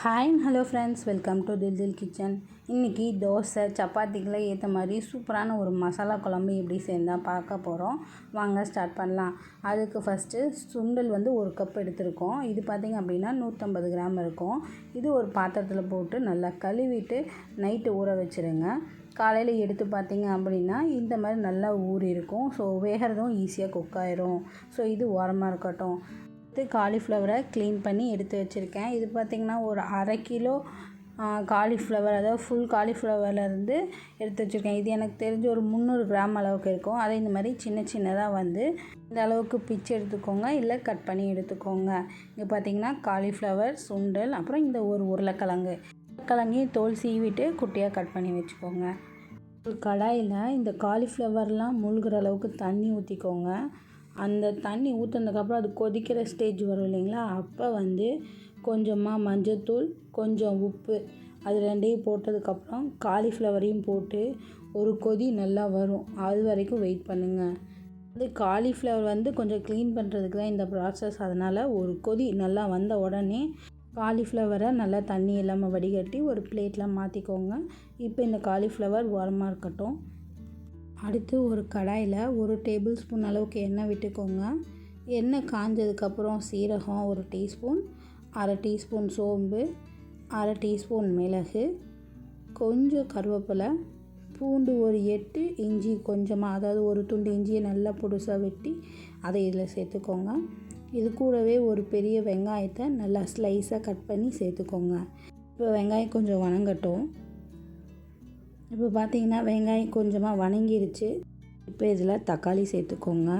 Hi hello friends welcome to Dil Dil kitchen இன்றைக்கி தோசை சப்பாத்திகளை ஏற்ற மாதிரி சூப்பரான ஒரு மசாலா குழம்பு எப்படி சேர்ந்தால் பார்க்க போகிறோம் வாங்க ஸ்டார்ட் பண்ணலாம். அதுக்கு ஃபஸ்ட்டு சுண்டல் வந்து ஒரு கப் எடுத்திருக்கோம். இது பார்த்திங்க அப்படின்னா நூற்றம்பது கிராம் இருக்கும். இது ஒரு பாத்திரத்தில் போட்டு நல்லா கழுவிட்டு நைட்டு ஊற வச்சுருங்க. காலையில் எடுத்து பார்த்தீங்க அப்படின்னா இந்த மாதிரி நல்லா ஊறி இருக்கும் ஸோ வேகிறதும் ஈஸியாக குக் ஆயிரும். ஸோ இது ஓரமாக இருக்கட்டும். எடுத்து காலிஃப்ளவரை க்ளீன் பண்ணி எடுத்து வச்சுருக்கேன். இது பார்த்திங்கன்னா ஒரு அரை கிலோ காலிஃப்ளவர் அதாவது ஃபுல் காலிஃப்ளவர்லேருந்து எடுத்து வச்சுருக்கேன். இது எனக்கு தெரிஞ்ச ஒரு முந்நூறு கிராம் அளவுக்கு இருக்கும். அதை இந்த மாதிரி சின்ன சின்னதாக வந்து இந்த அளவுக்கு பிச்சு எடுத்துக்கோங்க. இல்லை கட் பண்ணி எடுத்துக்கோங்க. இங்கே பார்த்திங்கன்னா காலிஃப்ளவர் சுண்டல் அப்புறம் இந்த ஒரு உருளைக்கிழங்கு. உருளைக்கிழங்கையும் தோல் சீவிட்டு குட்டியாக கட் பண்ணி வச்சுக்கோங்க. ஒரு கடாயில் இந்த காலிஃப்ளவர்லாம் மூழ்கிற அளவுக்கு தண்ணி ஊற்றிக்கோங்க அந்த தண்ணி ஊற்றுனதுக்கப்புறம் அது கொதிக்கிற ஸ்டேஜ் வரும் இல்லைங்களா? அப்போ வந்து கொஞ்சமாக மஞ்சத்தூள் கொஞ்சம் உப்பு அது ரெண்டையும் போட்டதுக்கப்புறம் காலிஃப்ளவரையும் போட்டு ஒரு கொதி நல்லா வரும். அது வரைக்கும் வெயிட் பண்ணுங்கள் அது காலிஃப்ளவர் வந்து கொஞ்சம் க்ளீன் பண்ணுறதுக்கு தான் இந்த ப்ராசஸ் அதனால் ஒரு கொதி நல்லா வந்த உடனே காலிஃப்ளவரை நல்லா தண்ணி இல்லாமல் வடிகட்டி ஒரு பிளேட்டில் மாற்றிக்கோங்க இப்போ இந்த காலிஃப்ளவர் உரமாக இருக்கட்டும். அடுத்து ஒரு கடாயில் ஒரு டேபிள் ஸ்பூன் அளவுக்கு எண்ணெய் விட்டுக்கோங்க. எண்ணெய் காஞ்சதுக்கப்புறம் சீரகம் ஒரு டீஸ்பூன் அரை டீஸ்பூன் சோம்பு அரை டீஸ்பூன் மிளகு கொஞ்சம் கருவேப்பிலை பூண்டு ஒரு எட்டு இஞ்சி கொஞ்சமாக அதாவது ஒரு துண்டு இஞ்சியை நல்லா புதுசாக வெட்டி அதை இதில் சேர்த்துக்கோங்க. இது கூடவே ஒரு பெரிய வெங்காயத்தை நல்லா ஸ்லைஸாக கட் பண்ணி சேர்த்துக்கோங்க. இப்போ வெங்காயம் கொஞ்சம் வணங்கட்டும். இப்போ பார்த்தீங்கன்னா வெங்காயம் கொஞ்சமாக வணங்கிருச்சு. இப்போ இதில் தக்காளி சேர்த்துக்கோங்க.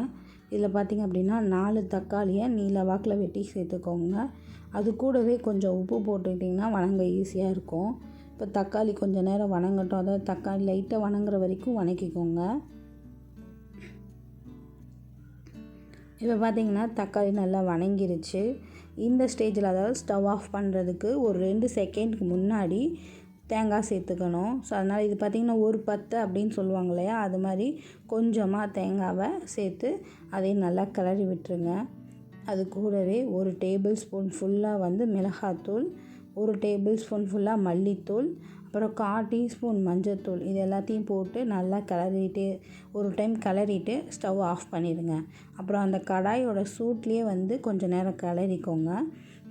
இதில் பார்த்திங்க அப்படின்னா நாலு தக்காளியை நீல வாக்கில் வெட்டி சேர்த்துக்கோங்க. அது கூடவே கொஞ்சம் உப்பு போட்டுக்கிட்டிங்கன்னா வணங்க ஈஸியாக இருக்கும். இப்போ தக்காளி கொஞ்சம் நேரம் வணங்கட்டும். அதாவது தக்காளி லைட்டாக வணங்குற வரைக்கும் வணக்கிக்கோங்க. இப்போ பார்த்திங்கன்னா தக்காளி நல்லா வணங்கிருச்சு. இந்த ஸ்டேஜில் அதாவது ஸ்டவ் ஆஃப் பண்ணுறதுக்கு ஒரு ரெண்டு செகண்டுக்கு முன்னாடி தேங்காய் சேர்த்துக்கணும். ஸோ அதனால் இது பார்த்திங்கன்னா ஒரு பத்து அப்படின்னு சொல்லுவாங்க இல்லையா? அது மாதிரி கொஞ்சமாக தேங்காவை சேர்த்து அதையும் நல்லா கிளறி விட்டுருங்க. அது கூடவே ஒரு டேபிள் ஸ்பூன் ஃபுல்லாக வந்து மிளகாத்தூள் ஒரு டேபிள் ஸ்பூன் ஃபுல்லாக மல்லித்தூள் அப்புறம் கால் டீஸ்பூன் மஞ்சத்தூள். இது எல்லாத்தையும் போட்டு நல்லா கிளறிட்டு ஒரு டைம் கிளறிட்டு ஸ்டவ் ஆஃப் பண்ணிடுங்க. அப்புறம் அந்த கடாயோட சூட்லேயே வந்து கொஞ்சம் நேரம் கிளறிக்கோங்க.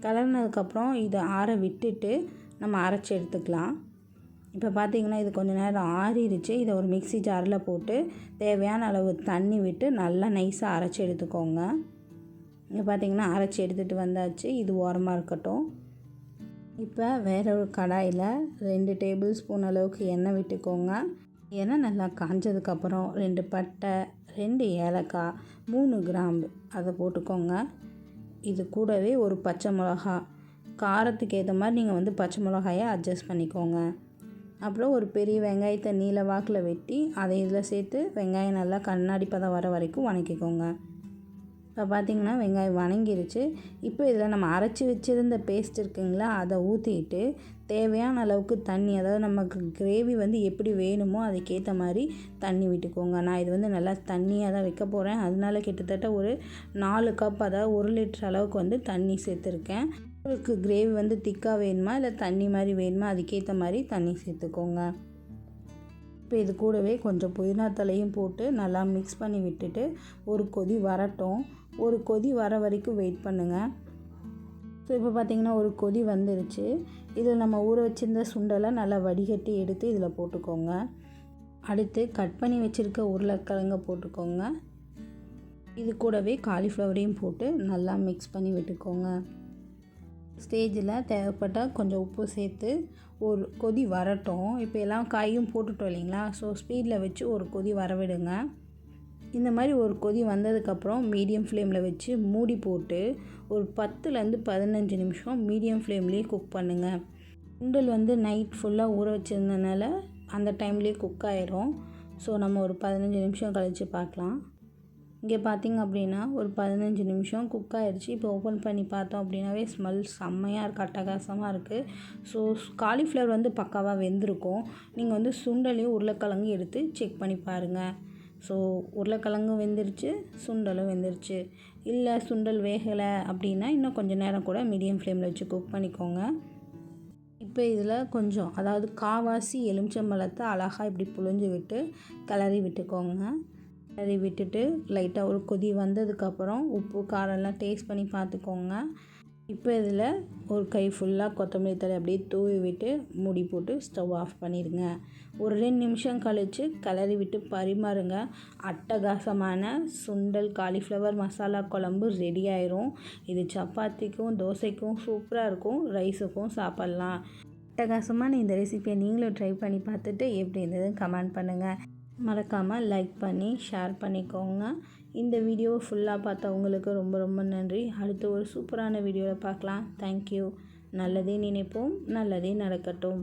கிளறினதுக்கப்புறம் இதை ஆற விட்டுட்டு நம்ம அரைச்சி எடுத்துக்கலாம். இப்போ பார்த்திங்கன்னா இது கொஞ்சம் நேரம் ஆறிடுச்சு. இதை ஒரு மிக்சி ஜாரில் போட்டு தேவையான அளவு தண்ணி விட்டு நல்லா நைஸாக அரைச்சி எடுத்துக்கோங்க. இங்கே பார்த்திங்கன்னா அரைச்சி எடுத்துகிட்டு வந்தாச்சு. இது ஓரமாக இருக்கட்டும். இப்போ வேற ஒரு கடாயில் ரெண்டு டேபிள் ஸ்பூன் அளவுக்கு எண்ணெய் விட்டுக்கோங்க. எண்ணெய் நல்லா காஞ்சதுக்கப்புறம் ரெண்டு பட்டை ரெண்டு ஏலக்காய் மூணு கிராம்பு அதை போட்டுக்கோங்க. இது கூடவே ஒரு பச்சை மிளகா காரத்துக்கு ஏற்ற மாதிரி நீங்கள் வந்து பச்சை மிளகாயை அட்ஜஸ்ட் பண்ணிக்கோங்க. அப்புறம் ஒரு பெரிய வெங்காயத்தை நீல வாக்கில் வெட்டி அதை இதில் சேர்த்து வெங்காயம் நல்லா கண்ணாடி பதம் வர வரைக்கும் வணக்கிக்கோங்க. இப்போ பார்த்திங்கன்னா வெங்காயம் வணங்கிருச்சு. இப்போ இதில் நம்ம அரைச்சி வச்சுருந்த பேஸ்ட் இருக்குங்களா அதை ஊற்றிட்டு தேவையான அளவுக்கு தண்ணி அதாவது நமக்கு கிரேவி வந்து எப்படி வேணுமோ அதுக்கேற்ற மாதிரி தண்ணி விட்டுக்கோங்க. நான் இது வந்து நல்லா தண்ணியாக தான் வைக்க போகிறேன் அதனால கிட்டத்தட்ட ஒரு நாலு கப் அதாவது ஒரு லிட்டர் அளவுக்கு வந்து தண்ணி சேர்த்துருக்கேன். உங்களுக்கு கிரேவி வந்து திக்காக வேணுமா? இல்லை தண்ணி மாதிரி வேணுமா? அதுக்கேற்ற மாதிரி தண்ணி சேர்த்துக்கோங்க. இப்போ இது கூடவே கொஞ்சம் புதினா தலையும் போட்டு நல்லா மிக்ஸ் பண்ணி விட்டுட்டு ஒரு கொதி வரட்டும். ஒரு கொதி வர வரைக்கும் வெயிட் பண்ணுங்கள் ஸோ இப்போ பார்த்திங்கன்னா ஒரு கொதி வந்துருச்சு. இதில் நம்ம ஊற வச்சுருந்த சுண்டலை நல்லா வடிகட்டி எடுத்து இதில் போட்டுக்கோங்க. அடுத்து கட் பண்ணி வச்சுருக்க உருளைக்கிழங்க போட்டுக்கோங்க. இது கூடவே காலிஃப்ளவரையும் போட்டு நல்லா மிக்ஸ் பண்ணி விட்டுக்கோங்க. ஸ்டேஜில் தேவைப்பட்டால் கொஞ்சம் உப்பு சேர்த்து ஒரு கொதி வரட்டும். இப்போ எல்லாம் காயும் போட்டுட்டோம் இல்லைங்களா? ஸோ ஸ்பீடில் வச்சு ஒரு கொதி வரவிடுங்க. இந்த மாதிரி ஒரு கொதி வந்ததுக்கப்புறம் மீடியம் ஃப்ளேமில் வச்சு மூடி போட்டு ஒரு பத்துலேருந்து பதினஞ்சு நிமிஷம் மீடியம் ஃப்ளேம்லேயே குக் பண்ணுங்கள் சுண்டல் வந்து நைட் ஃபுல்லாக ஊற வச்சுருந்தனால அந்த டைம்லேயே குக் ஆயிரும். ஸோ நம்ம ஒரு பதினஞ்சு நிமிஷம் கழித்து பார்க்கலாம். இங்கே பார்த்திங்க அப்படின்னா ஒரு பதினஞ்சு நிமிஷம் குக் ஆகிடுச்சு இப்போ ஓப்பன் பண்ணி பார்த்தோம் அப்படின்னாவே ஸ்மெல் செம்மையாக இருக்குது அட்டகாசமாக இருக்குது ஸோ காலிஃப்ளவர் வந்து பக்காவாக வெந்திருக்கும். நீங்கள் வந்து சுண்டலையும் உருளைக்கிழங்கு எடுத்து செக் பண்ணி பாருங்கள் ஸோ உருளைக்கிழங்கும் வெந்துருச்சு சுண்டலும் வெந்துருச்சு. இல்லை சுண்டல் வேகலை அப்படின்னா இன்னும் கொஞ்சம் நேரம் கூட மீடியம் ஃப்ளேமில் வச்சு குக் பண்ணிக்கோங்க. இப்போ இதில் கொஞ்சம் அதாவது காவாசி எலுமிச்சம்பழத்தை அழகாக இப்படி புழிஞ்சு விட்டு கிளறி விட்டுக்கோங்க. கிளறி விட்டுட்டு லைட்டாக ஒரு கொதி வந்ததுக்கப்புறம் உப்பு காரம்லாம் டேஸ்ட் பண்ணி பார்த்துக்கோங்க. இப்போ இதில் ஒரு கை ஃபுல்லாக கொத்தமல்லி தழை அப்படியே தூவி விட்டு மூடி போட்டு ஸ்டவ் ஆஃப் பண்ணிடுங்க. ஒரு ரெண்டு நிமிஷம் கழித்து கிளறி விட்டு பரிமாறுங்க. அட்டகாசமான சுண்டல் காலிஃப்ளவர் மசாலா குழம்பு ரெடி ஆயிரும். இது சப்பாத்திக்கும் தோசைக்கும் சூப்பராக இருக்கும். ரைஸுக்கும் சாப்பிட்லாம். அட்டகாசமான இந்த ரெசிபியை நீங்களும் ட்ரை பண்ணி பார்த்துட்டு எப்படி இருந்ததுன்னு கமெண்ட் பண்ணுங்கள் மறக்காமல் லைக் பண்ணி ஷேர் பண்ணிக்கோங்க. இந்த வீடியோவை ஃபுல்லாக பார்த்தவங்களுக்கு ரொம்ப ரொம்ப நன்றி. அடுத்து ஒரு சூப்பரான வீடியோவில் பார்க்கலாம். தேங்க்யூ நல்லதே நினைப்போம். நல்லதே நடக்கட்டும்.